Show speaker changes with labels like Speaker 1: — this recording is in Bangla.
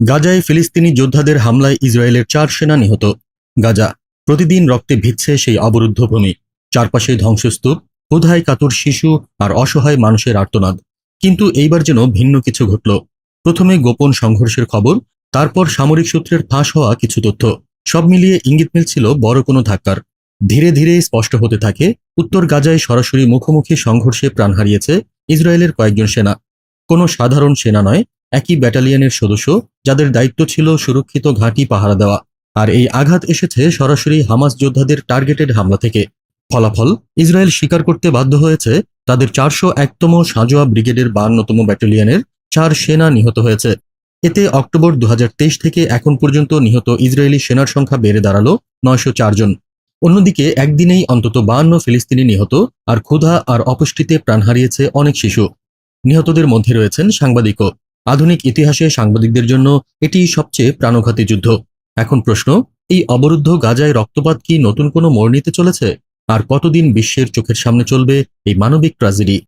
Speaker 1: গাজায় ফিলিস্তিনি যোদ্ধাদের হামলায় ইসরায়েলের চার সেনা নিহত। গাজা, প্রতিদিন রক্তে ভিজছে সেই অবরুদ্ধ ভূমি। চারপাশে ধ্বংসস্তূপ, ক্ষুধায় কাতর শিশু আর অসহায় মানুষের আর্তনাদ। কিন্তু এইবার যেন ভিন্ন কিছু ঘটল। প্রথমে গোপন সংঘর্ষের খবর, তারপর সামরিক সূত্রের ফাঁস হওয়া কিছু তথ্য। সব মিলিয়ে ইঙ্গিত মিলছিল বড় কোনো ধাক্কার। ধীরে ধীরে স্পষ্ট হতে থাকে, উত্তর গাজায় সরাসরি মুখোমুখি সংঘর্ষে প্রাণ হারিয়েছে ইসরায়েলের কয়েকজন সেনা। কোনো সাধারণ সেনা নয় একই ব্যাটালিয়নের সদস্য যাদের দায়িত্ব ছিল সুরক্ষিত ঘাঁটি পাহারা দেওয়া। আর এই আঘাত এসেছে সরাসরি হামাস যোদ্ধাদের টার্গেটেড হামলা থেকে। ফলাফল, ইসরায়েল স্বীকার করতে বাধ্য হয়েছে, তাদের চারশো একতম সাজোয়া ব্রিগেডের বান্নতম ব্যাটালিয়নের চার সেনা নিহত হয়েছে। এতে অক্টোবর দু হাজার তেইশ থেকে এখন পর্যন্ত নিহত ইসরায়েলি সেনার সংখ্যা বেড়ে দাঁড়াল নয়শো জন। অন্যদিকে একদিনেই অন্তত বান্ন ফিলিস্তিনি নিহত আর ক্ষুধা আর অপুষ্টিতে প্রাণ হারিয়েছে অনেক শিশু। নিহতদের মধ্যে রয়েছেন সাংবাদিকও। আধুনিক ইতিহাসে সাংবাদিকদের জন্য এটি সবচেয়ে প্রাণঘাতী যুদ্ধ। এখন প্রশ্ন, এই অবরুদ্ধ গাজায় রক্তপাত কি নতুন কোনো মোড় নিতে চলেছে? আর কতদিন বিশ্বের চোখের সামনে চলবে এই মানবিক ট্র্যাজেডি?